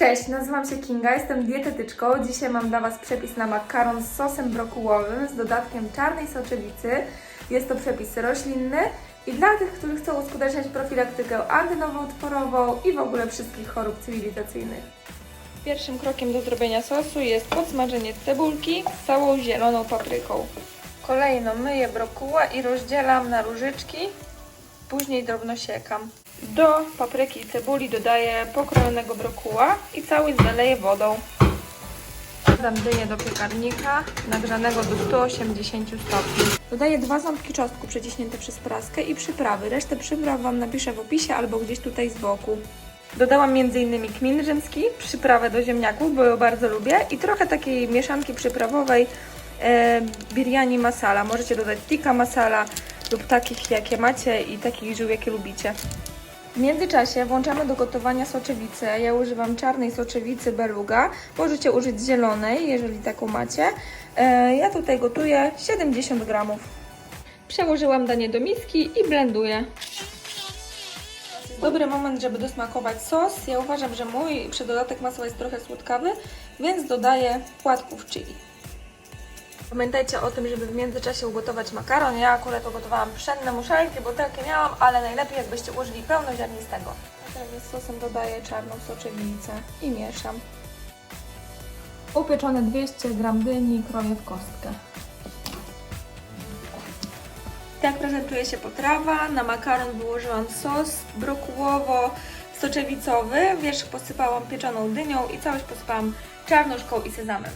Cześć, nazywam się Kinga, jestem dietetyczką. Dzisiaj mam dla Was przepis na makaron z sosem brokułowym z dodatkiem czarnej soczewicy. Jest to przepis roślinny i dla tych, którzy chcą uskuteczniać profilaktykę antynowotworową i w ogóle wszystkich chorób cywilizacyjnych. Pierwszym krokiem do zrobienia sosu jest podsmażenie cebulki z całą zieloną papryką. Kolejno myję brokuła i rozdzielam na różyczki, później drobno siekam. Do papryki i cebuli dodaję pokrojonego brokuła i cały zaleję wodą. Dodam dynię do piekarnika nagrzanego do 180 stopni. Dodaję dwa ząbki czosnku przeciśnięte przez praskę i przyprawy. Resztę przypraw Wam napiszę w opisie albo gdzieś tutaj z boku. Dodałam m.in. kmin rzymski, przyprawę do ziemniaków, bo ją bardzo lubię i trochę takiej mieszanki przyprawowej e, biryani masala. Możecie dodać tikka masala lub takich jakie macie i takich żył jakie lubicie. W międzyczasie włączamy do gotowania soczewicę. Ja używam czarnej soczewicy beluga. Możecie użyć zielonej, jeżeli taką macie. E, Ja tutaj gotuję 70 gramów. Przełożyłam danie do miski i blenduję. Dobry moment, żeby dosmakować sos. Ja uważam, że mój przedodatek masła jest trochę słodkawy, więc dodaję płatków chili. Pamiętajcie o tym, żeby w międzyczasie ugotować makaron. Ja akurat ugotowałam pszenne muszelki, bo takie miałam, ale najlepiej jakbyście użyli pełnoziarnistego. Z sosem dodaję czarną soczewicę i mieszam. Upieczone 200 g dyni kroję w kostkę. Tak prezentuje się potrawa. Na makaron wyłożyłam sos brokułowo-soczewicowy. Wierzch posypałam pieczoną dynią i całość posypałam czarnuszką i sezamem.